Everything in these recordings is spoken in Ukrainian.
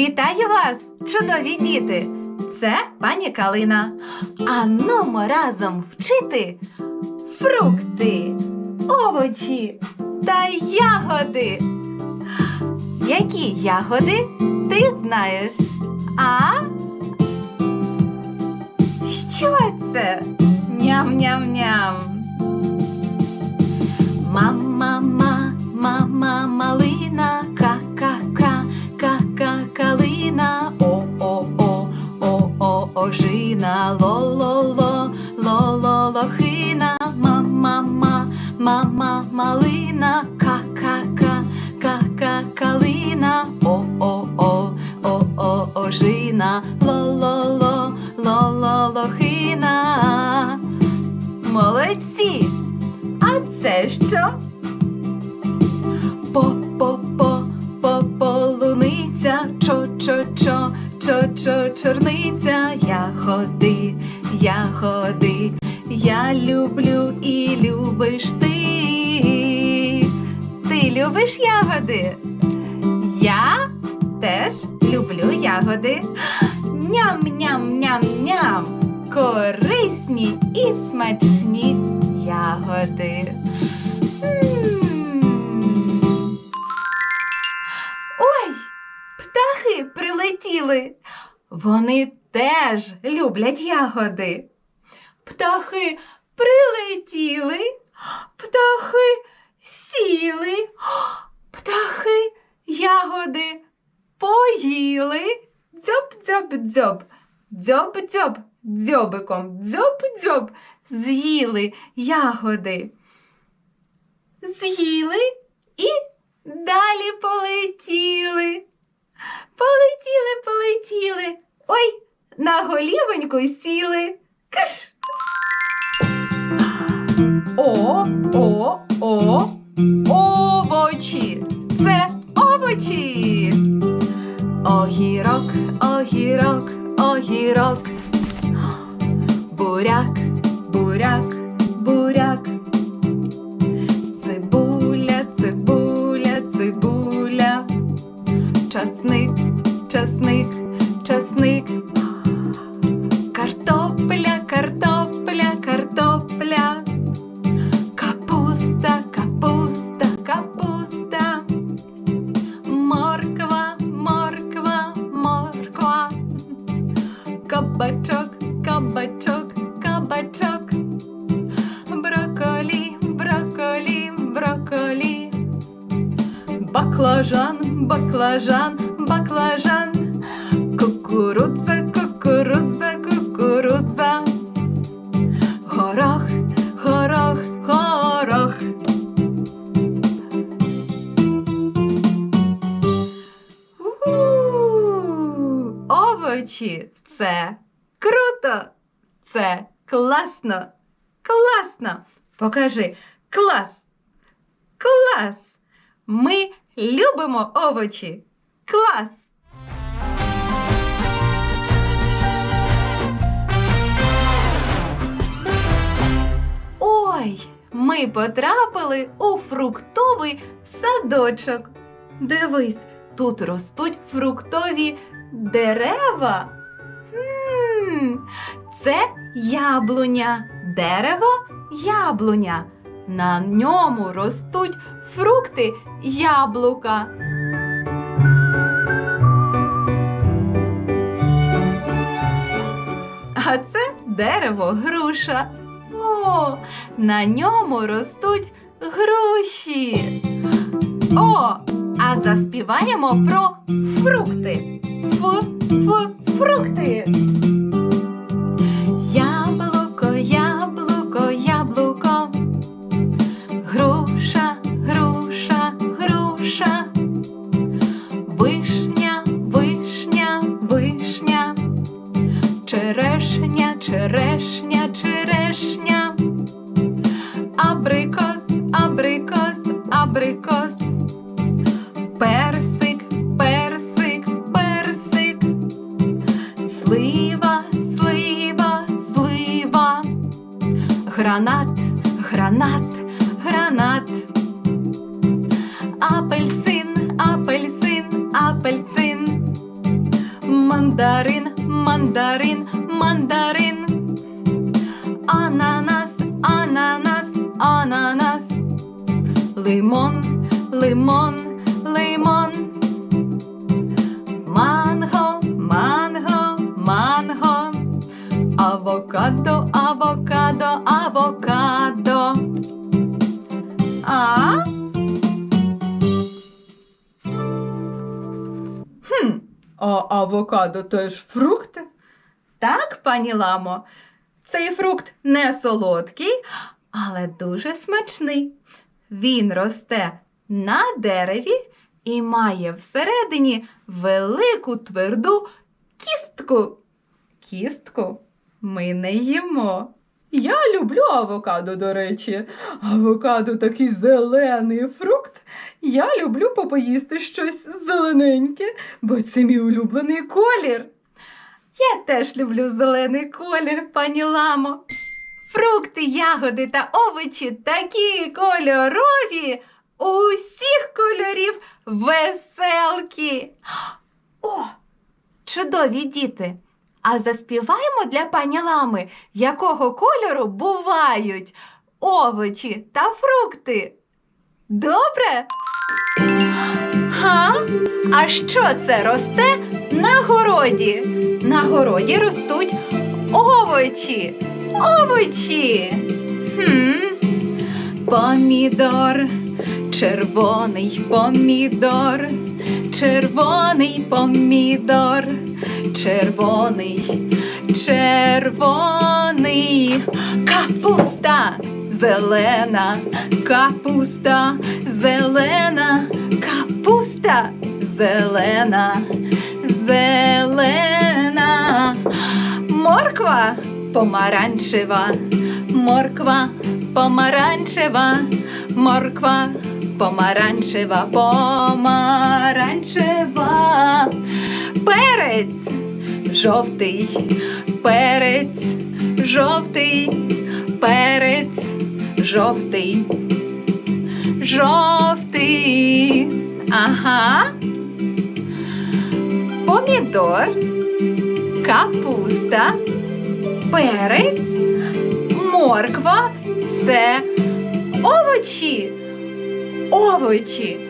Вітаю вас, чудові діти! Це пані Калина. А нумо разом вчити фрукти, овочі та ягоди. Які ягоди ти знаєш? А? Що це? Ням-ням-ням. Мама, ма, мама, малина, ка-ка-ка, ка-ка-калина, о-о-о, о-о-ожина, ло-ло-ло, ло-ло-лохина, мама-ма, мама, любиш ягоди? Я теж люблю ягоди. Ням-ням-ням-ням. Корисні і смачні ягоди. Ой, птахи прилетіли. Вони теж люблять ягоди. Птахи прилетіли, птахи сіли, птахи ягоди поїли. Дзьоб-дзьоб-дзьоб, дзьоб-дзьоб, дзьобиком, дзьоб-дзьоб, з'їли ягоди. З'їли і далі полетіли. Полетіли, полетіли. Ой, на голівоньку сіли. Каш. О, о, овочі. Це овочі. Огірок, огірок, огірок. Буряк, буряк, буряк. Цибуля, цибуля, цибуля. Часник, часник. Овочі це круто. Це класно. Класно. Покажи клас. Клас. Ми любимо овочі. Клас. Ой, ми потрапили у фруктовий садочок. Дивись, тут ростуть фруктові дерева. Хм, це яблуня. Дерево яблуня. На ньому ростуть фрукти яблука. А це дерево груша. О, на ньому ростуть груші. О, а заспіваємо про фрукти. Ф, Апельсин, мандарин, мандарин, мандарин. Ананас, ананас, ананас. Лимон, лимон, лимон. Манго, манго, манго. Авокадо, авокадо, авокадо. А авокадо теж фрукт? Так, пані Ламо. Цей фрукт не солодкий, але дуже смачний. Він росте на дереві і має всередині велику тверду кістку. Кістку ми не їмо. Я люблю авокадо, до речі. Авокадо такий зелений фрукт. Я люблю попоїсти щось зелененьке, бо це мій улюблений колір. Я теж люблю зелений колір, пані Ламо. Фрукти, ягоди та овочі такі кольорові, усіх кольорів веселкі. О, чудові діти! А заспіваємо для пані Лами, якого кольору бувають овочі та фрукти. Добре? Га? А що це росте на городі? На городі ростуть овочі. Овочі. Хм. Помідор, червоний помідор, червоний помідор, червоний, червоний, капуста, зелена, капуста, зелена, капуста, зелена, зелена, морква помаранчева, морква помаранчева, морква помаранчева, помаранчева, перець жовтий, перець жовтий, перець жовтий, жовтий, ага, помідор, капуста, перець, морква. Це овочі. Овочі.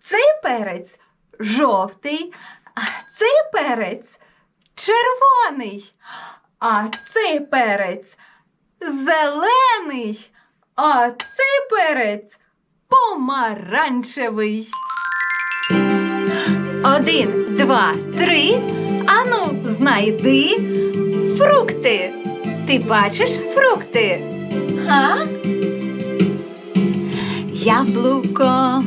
Цей перець жовтий, а цей перець червоний, а цей перець зелений, а цей перець помаранчевий. Один, два, три. Ану, знайди фрукти. Ти бачиш фрукти? А? Яблуко,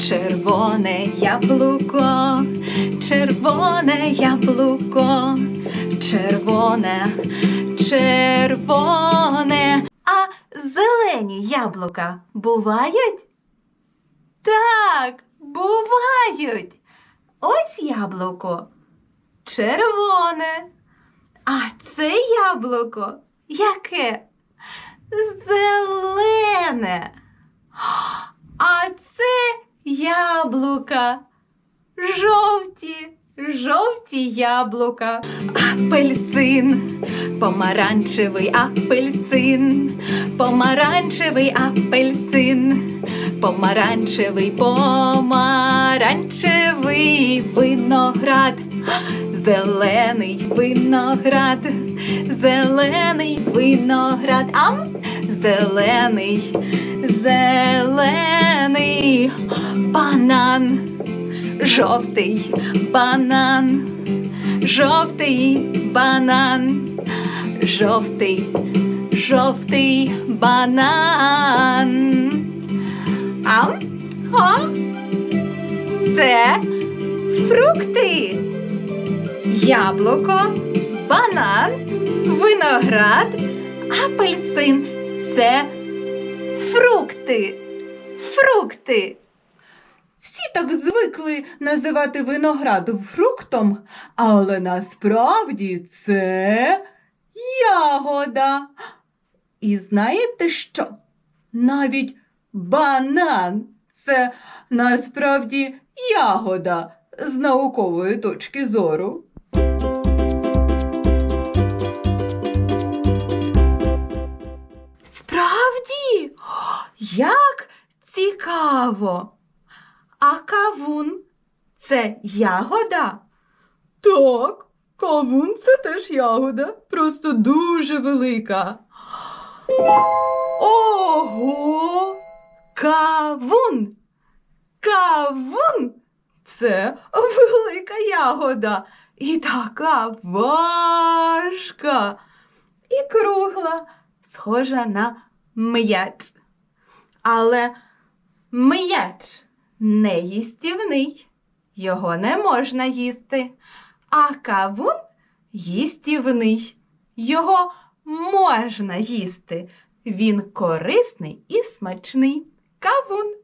червоне яблуко, червоне яблуко, червоне, червоне. А зелені яблука бувають? Так, бувають. Ось яблуко червоне. А це яблуко яке? Зелене. А це яблука. Жовті, жовті яблука. Апельсин, помаранчевий апельсин, помаранчевий апельсин, помаранчевий, помаранчевий виноград. Зелений виноград, зелений виноград, ам, зелений, зелений банан, жовтий банан, жовтий банан, жовтий, жовтий банан. Ам, а, це фрукти яблуко, банан, виноград, апельсин це фрукти. Фрукти. Всі так звикли називати виноград фруктом, але насправді це ягода. І знаєте що? Навіть банан це насправді ягода з наукової точки зору? Справді, як цікаво. А кавун це ягода? Так, кавун це теж ягода, просто дуже велика. Ого! Кавун! Кавун це велика ягода і така важка і кругла, схожа на м'яч. Але м'яч не їстівний, його не можна їсти, а кавун їстівний, його можна їсти. Він корисний і смачний. Кавун.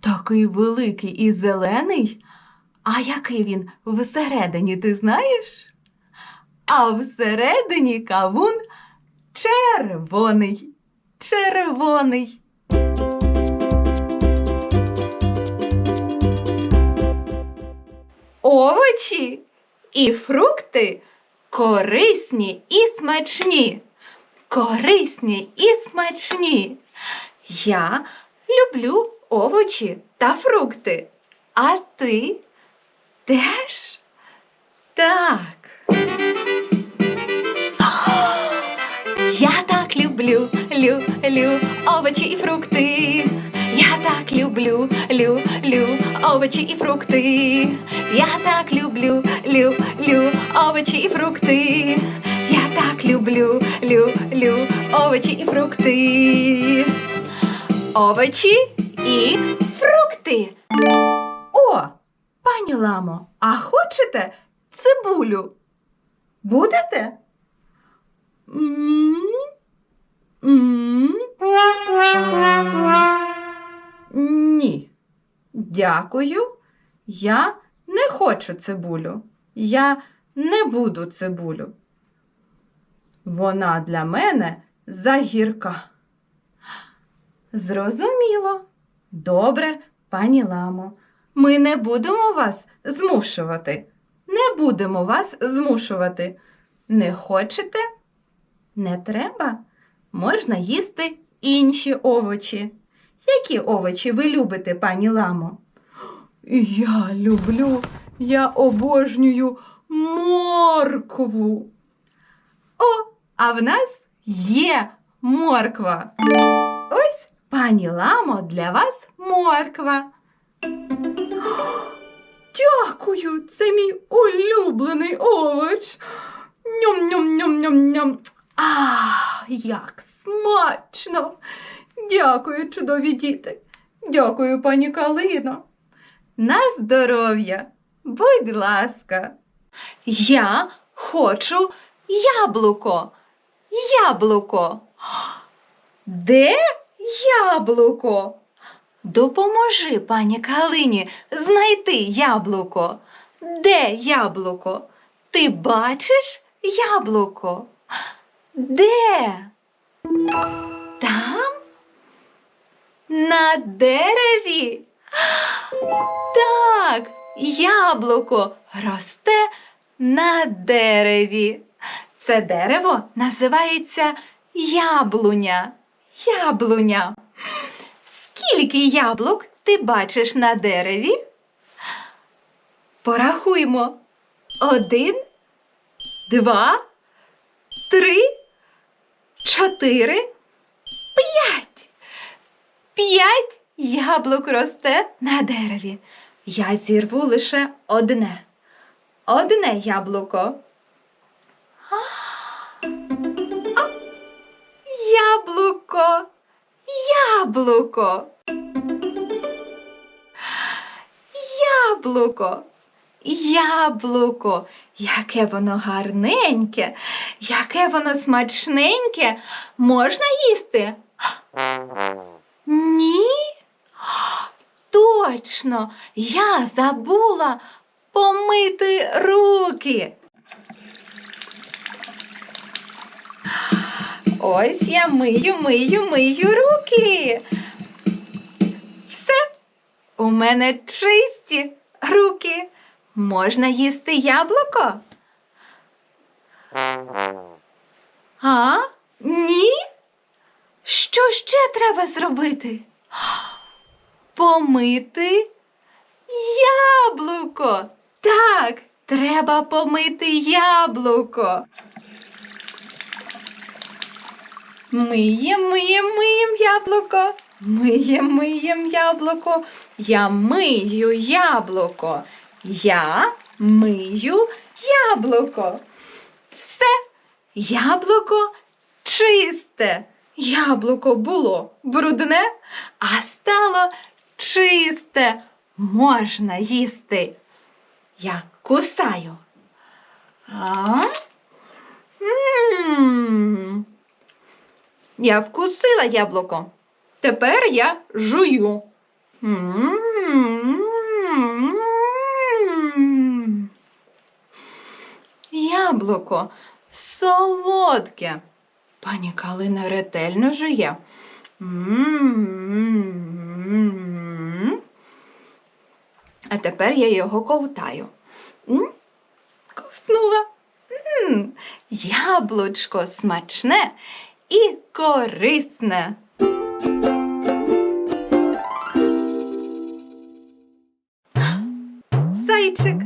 Такий великий і зелений. А який він всередині, ти знаєш? А всередині кавун червоний. Червоний. Овочі і фрукти корисні і смачні. Корисні і смачні. Я люблю овочі та фрукти. А ти теж? Так. Я так люблю, лю, лю, овочі і фрукти. Я так люблю, лю, лю, овочі і фрукти. Я так люблю, лю, лю, овочі і фрукти. Я так люблю, лю, лю, овочі і фрукти. Овочі і фрукти. О, пані ламо, а хочете цибулю? Будете? Ні. Дякую. Я не хочу цибулю. Я не буду цибулю. Вона для мене загірка. Зрозуміло. Добре, пані ламо. Ми не будемо вас змушувати. Не будемо вас змушувати. Не хочете? Не треба. Можна їсти інші овочі. Які овочі ви любите, пані ламо? Я люблю, я обожнюю моркву. О, а в нас є морква. Ось, пані ламо, для вас морква. Дякую, це мій улюблений овоч. Ням-ням-ням-ням-ням. А, як смачно. Дякую, чудові діти. Дякую, пані Калино. На здоров'я, будь ласка. Я хочу яблуко. Яблуко. Де яблуко? Допоможи пані Калині знайти яблуко. Де яблуко? Ти бачиш яблуко? Де? Там? На дереві? Так, яблуко росте на дереві. Це дерево називається яблуня. Яблуня. Скільки яблук ти бачиш на дереві? Порахуймо. Один, два, три, чотири, п'ять. П'ять яблук росте на дереві. Я зірву лише одне. Одне яблуко. Яблуко. Яблуко. Яблуко. Яблуко. Яке воно гарненьке, яке воно смачненьке. Можна їсти? Ні? Точно, я забула помити руки. Ось я мию, мию, мию руки. Все, у мене чисті руки. Можна їсти яблуко? А? Ні? Що ще треба зробити? Помити яблуко. Так, треба помити яблуко. Миєм, миєм, миєм яблуко. Миєм, миєм яблуко. Я мию яблуко. Я мию яблуко. Яблуко чисте. Яблуко було брудне, а стало чисте. Можна їсти. Я кусаю. А? М. Я вкусила яблуко. Тепер я жую. М. Яблуко солодке. Пані Калина ретельно жує. А тепер я його ковтаю. Ковтнула. Яблучко смачне і корисне. Зайчик.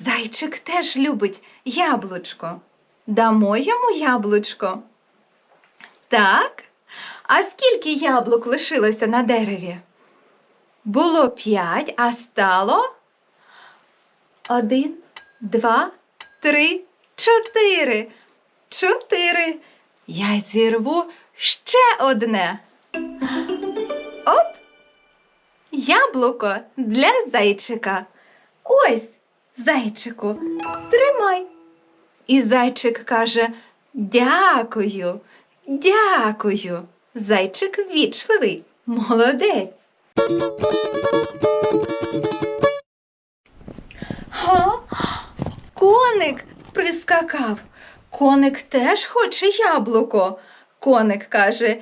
Зайчик теж любить яблучко. Дамо йому яблучко. Так. А скільки яблук лишилося на дереві? Було п'ять, а стало один, два, три, чотири. Чотири. Я зірву ще одне. Оп! Яблуко для зайчика. Ось, зайчику, тримай. І зайчик каже: Дякую, дякую. Зайчик ввічливий, молодець. Га? Коник прискакав. Коник теж хоче яблуко. Коник каже: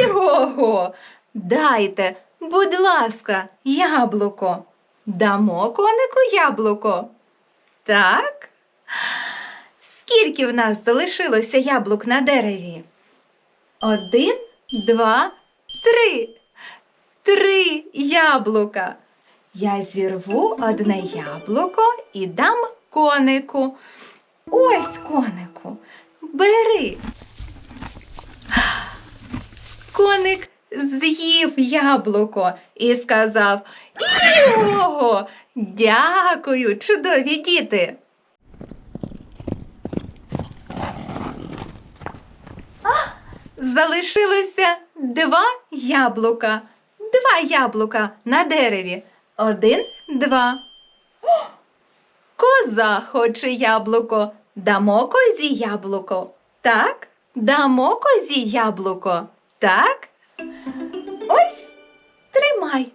Іго, дайте, будь ласка, яблуко. Дамо конику яблуко. Так? Скільки в нас залишилося яблук на дереві? Один, два, три. Три яблука. Я зірву одне яблуко і дам конику. Ось конику, бери. Коник з'їв яблуко і сказав Його, дякую, чудові діти. А, Залишилося два яблука. Два яблука на дереві. Один, два. О, Коза хоче яблуко. Дамо козі яблуко. Так? Дамо козі яблуко. Так? Ось, тримай.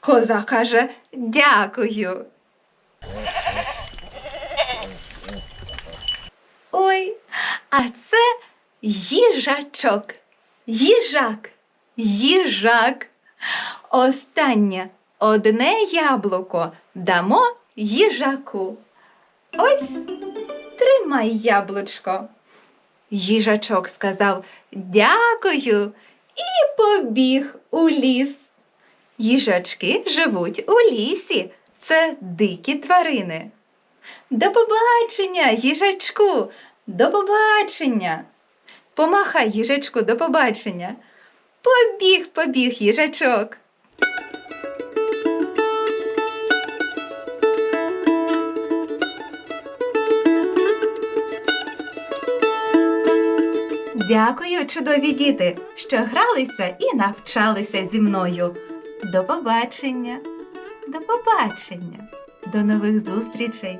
Коза каже дякую. Ой, а це їжачок. Їжак. Їжак. Останнє одне яблуко дамо їжаку. Ось тримай яблучко. Їжачок сказав дякую і побіг у ліс. Їжачки живуть у лісі. Це дикі тварини. До побачення, їжачку, до побачення. Помахай їжачку до побачення. Побіг, побіг їжачок. Дякую, чудові діти, що гралися і навчалися зі мною. До побачення, до побачення, до нових зустрічей.